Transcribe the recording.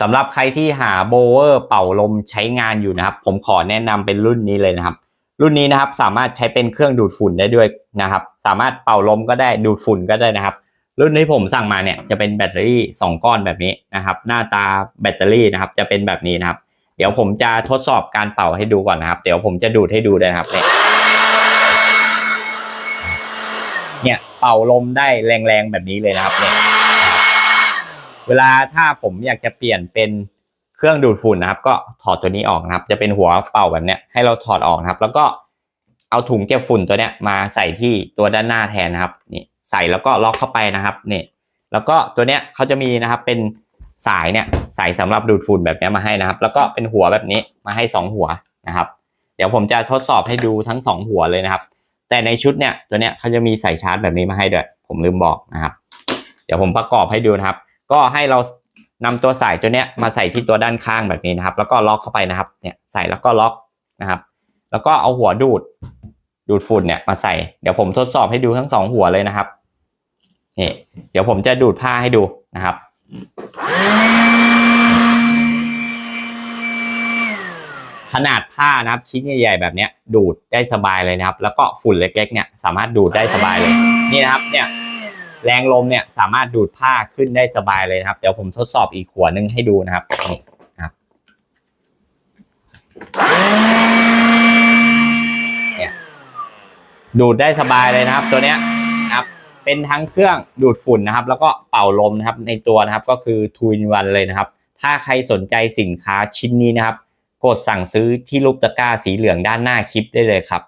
สำหรับใครที่หาโบเวอร์เป่าลมใช้งานอยู่นะครับ ผมขอแนะนำเป็นรุ่นนี้เลยนะครับ รุ่นนี้นะครับสามารถใช้เป็นเครื่องดูดฝุ่นได้ด้วยนะครับ สามารถเป่าลมก็ได้ดูดฝุ่นก็ได้นะครับ รุ่นที่ผมสั่งมาเนี่ยจะเป็นแบตเตอรี่ 2 ก้อนแบบนี้นะครับ หน้าตาแบตเตอรี่นะครับจะเป็นแบบนี้นะครับ เดี๋ยวผมจะทดสอบการเป่าให้ดูก่อนนะครับ เดี๋ยวผมจะดูดให้ดูเลยนะครับเนี่ยเนี่ยเป่าลมได้แรงๆแบบนี้เลยนะครับเนี่ย เวลาถ้าผมอยากจะเปลี่ยนเป็นเครื่องดูดฝุ่นนะครับ ก็ถอดตัวนี้ออกนะครับ จะเป็นหัวเป่าแบบเนี้ยให้เราถอดออกนะครับ แล้วก็เอาถุงเก็บฝุ่นตัวเนี้ยมาใส่ที่ตัวด้านหน้าแทนนะครับนี่ใส่แล้วก็ล็อกเข้าไปนะครับนี่แล้วก็ตัวเนี้ยเขาจะมีนะครับเป็นสายเนี่ยสายสำหรับดูดฝุ่นแบบเนี้ยมาให้นะครับ แล้วก็เป็นหัวแบบนี้มาให้สองหัวนะครับ เดี๋ยวผมจะทดสอบให้ดูทั้งสองหัวเลยนะครับ แต่ในชุดเนี่ยตัวเนี้ยเขาจะมีใส่ชาร์จแบบนี้มาให้ด้วย ผมลืมบอกนะครับ เดี๋ยวผมประกอบให้ดูนะครับ ก็ให้เรานำตัวสายตัวเนี้ยมาใส่ที่ตัวด้านข้างแบบนี้นะครับ แล้วก็ล็อกเข้าไปนะครับ เนี่ยใส่แล้วก็ล็อกนะครับ แล้วก็เอาหัวดูด ดูดฝุ่นเนี่ยมาใส่ เดี๋ยวผมทดสอบให้ดูทั้งสองหัวเลยนะครับนี่เดี๋ยวผมจะดูดผ้าให้ดูนะครับ ขนาดผ้านะครับชิ้นใหญ่ๆแบบเนี้ยดูดได้สบายเลยนะครับ แล้วก็ฝุ่นเล็ก ๆ เนี่ยสามารถดูดได้สบายเลย นี่นะครับเนี่ย แรงลมเนี่ยสามารถดูดผ้าขึ้นได้สบายเลยนะครับ เดี๋ยวผมทดสอบอีกหัวหนึงให้ดูนะครับนี่ครับเนี่ยดูดได้สบายเลยนะครับ ตัวเนี้ยนะครับเป็นทั้งเครื่องดูดฝุ่นนะครับ แล้วก็เป่าลมนะครับในตัวนะครับก็คือทูนวันเลยนะครับ ถ้าใครสนใจสินค้าชิ้นนี้นะครับ กดสั่งซื้อที่รูปตะกร้าสีเหลืองด้านหน้าคลิปได้เลยครับ